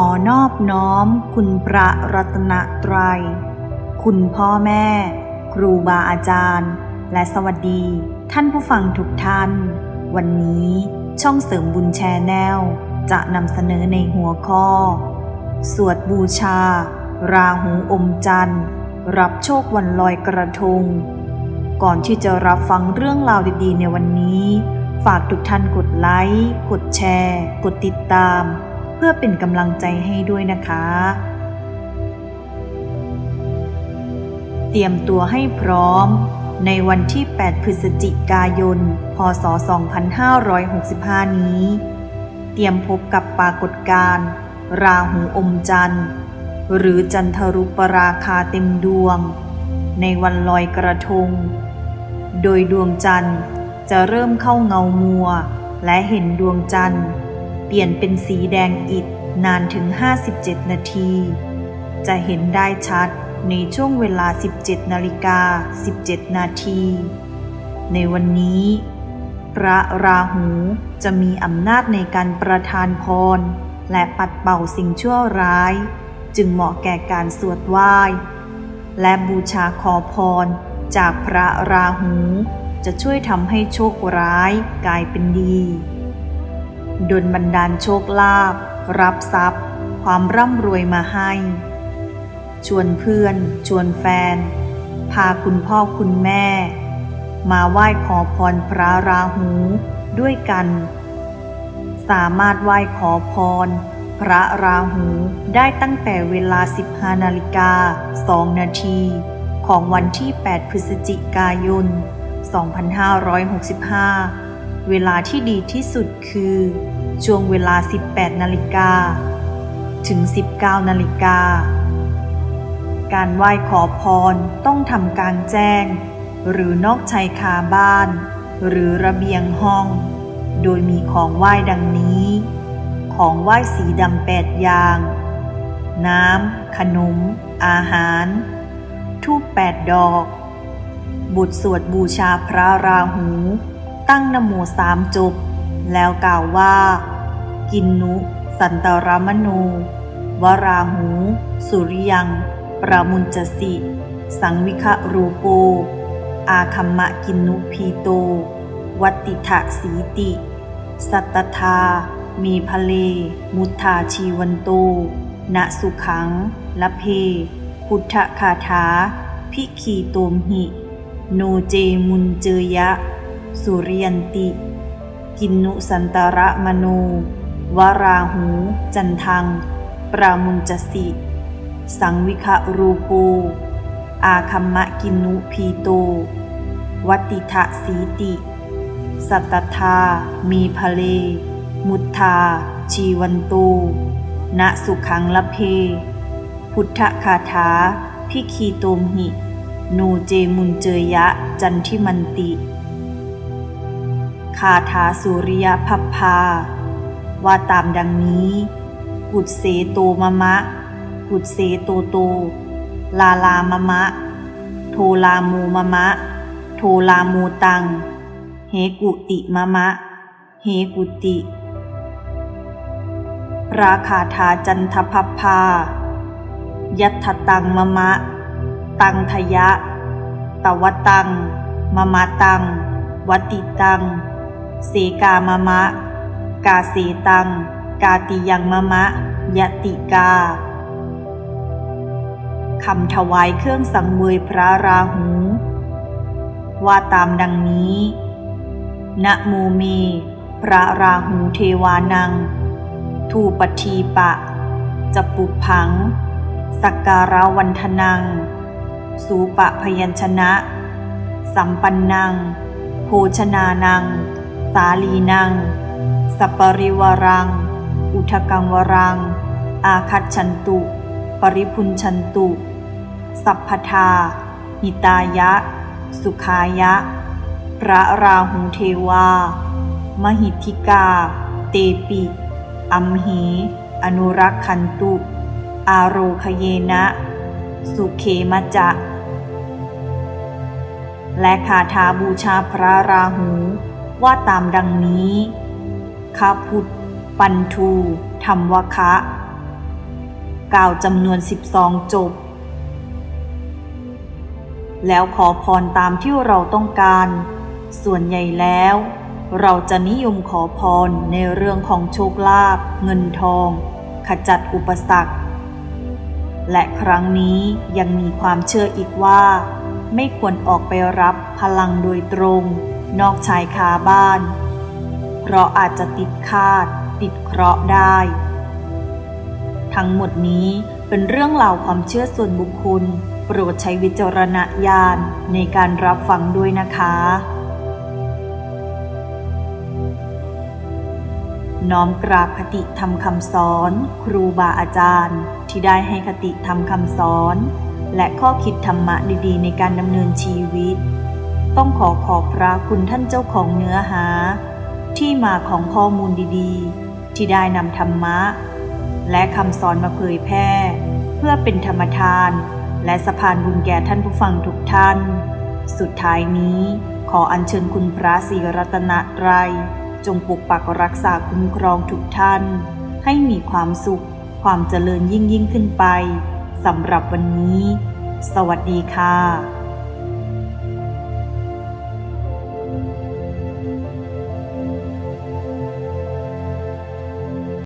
อนอบน้อมคุณพระรัตนตรัย คุณพ่อแม่ ครูบาอาจารย์ และสวัสดี ท่านผู้ฟังทุกท่าน วันนี้ช่องเสริมบุญแชร์แนลจะนำเสนอในหัวข้อ สวดบูชา ราหูอมจันทร์ รับโชควันลอยกระทง ก่อนที่จะรับฟังเรื่องราวดีๆ ในวันนี้ ฝากทุกท่านกดไลค์ กดแชร์ กดติดตาม พื่อเป็นกำลังใจให้ด้วยนะคะ เตรียมตัวให้พร้อม ในวันที่ 8 พฤศจิกายน พศ 2565 นี้ เตรียมพบกับปรากฏการณ์ราหูอมจันทร์ หรือจันทรุปราคาเต็มดวง ในวันลอยกระทง โดยดวงจันทร์จะเริ่มเข้าเงามัว และเห็นดวงจันทร์ ปลี่ยนเป็นสีแดงอิฐนานถึง 57 นาที จะเห็นได้ชัดในช่วงเวลา 17 นาฬิกา 17 นาที ในวันนี้ พระราหูจะมีอำนาจในการประทานพร และปัดเป่าสิ่งชั่วร้าย จึงเหมาะแก่การสวดไหว้ และบูชาขอพร จากพระราหู จะช่วยทำให้โชคร้ายกลายเป็นดี ดลบันดาลโชคลาภรับทรัพย์ ความร่ำรวยมาให้ ชวนเพื่อน ชวนแฟน พาคุณพ่อคุณแม่ มาไหว้ขอพรพระราหูด้วยกัน สามารถไหว้ขอพร พระราหูได้ตั้งแต่เวลา 15นาฬิกา2นาทีของวันที่ 8 พฤศจิกายน 2565 เวลาที่ดีที่สุดคือ ช่วงเวลา 18 นาฬิกา ถึง 19 นาฬิกา การไหว้ขอพรต้องทำกลางแจ้ง หรือนอกชายคาบ้าน หรือระเบียงห้อง โดยมีของไหว้ดังนี้ ของไหว้สีดำแปดอย่าง น้ำ ขนม อาหาร ทูปแปดดอกบุตรสวดบูชาพระราหู ตั้งนโมสามจบ แล้วกล่าวว่า กินนุ สันตรมโนวราหู สุริยัง ประมุญจสิ สังวิคะรูโป อาคัมมะกินนุพีโต วัติทะสีติ สัตตทา มีพะเล มุทธาชีวันโต ณสุขังละเพ พุทธคาถา พิคีโตมหิ โนเจมุนเจยะ สุริยันติ กินนุสันตระมโน วาราหู จันทัง ปรามุญจสิ สังวิคะรูโป อาคัมมะกินุพีโต วัติทะสีติ สัตตทามีพเล มุทธา ชีวันโต ณสุขังละเพ พุทธคาถาพิคีโตมหิ โนเจมุนเจยะ จันทิมันติ คาถาสุริยพัพพา ว่าตามดังนี้ กุดเสโตมะมะ กุดเสโตโต ลาลามะมะ โทลามูมะมะ โทลามูตังเหกุติมะมะเหกุติ ราคาทาจันทพัพพา ยัตถตังมะมะ ตังทยะ ตวตังมะมะตัง วัติตัง สกามะมะ กาเสตัง กาติยังมะมะ ยะติกาคำถวายเครื่องสังเวยพระราหู ว่าตามดังนี้นะโมเม พระราหูเทวานัง ทูปทีปะจะปุพัง สักการะวันทนัง สูปะพยัญชนะ สัมปันนัง โภชนานัง สาลีนัง สัปปริวรัง อุทกังวรัง อาคัตชันตุ ปริพุนชันตุ สัพพทา หิตายะ สุขายะ พระราหูเทวา มหิทิกา เตปิ อัมเหอนุรักขันตุ อาโรคเยนะ สุเขมจะและคาถาบูชาพระราหู ว่าตามดังนี้ข้าพุทธปันทูธรรมวคะ กล่าวจำนวน12จบ แล้วขอพรตามที่เราต้องการ ส่วนใหญ่แล้ว เราจะนิยมขอพรในเรื่องของโชคลาภเงินทอง ขจัดอุปสรรค และครั้งนี้ยังมีความเชื่ออีกว่า ไม่ควรออกไปรับพลังโดยตรง นอกชายคาบ้าน เพราะอาจจะติดคาด ติดเคราะห์ได้ ทั้งหมดนี้เป็นเรื่องราวความเชื่อส่วนบุคคล โปรดใช้วิจารณญาณในการรับฟังด้วยนะคะน้อมกราบคติธรรมคำสอน ครูบาอาจารย์ ที่ได้ให้คติธรรมคำสอน และข้อคิดธรรมะดีๆ ในการดำเนินชีวิต ต้องขอขอบพระคุณท่านเจ้าของเนื้อหา ที่มาของข้อมูลดีๆ ที่ได้นำธรรมะ และคำสอนมาเผยแพร่ เพื่อเป็นธรรมทาน และสะพานบุญแก่ท่านผู้ฟังทุกท่าน สุดท้ายนี้ขออัญเชิญคุณพระศรีรัตนตรัย จงปกปักรักษาคุ้มครองทุกท่าน ให้มีความสุข ความเจริญยิ่งยิ่งขึ้นไปสำหรับวันนี้ สวัสดีค่ะ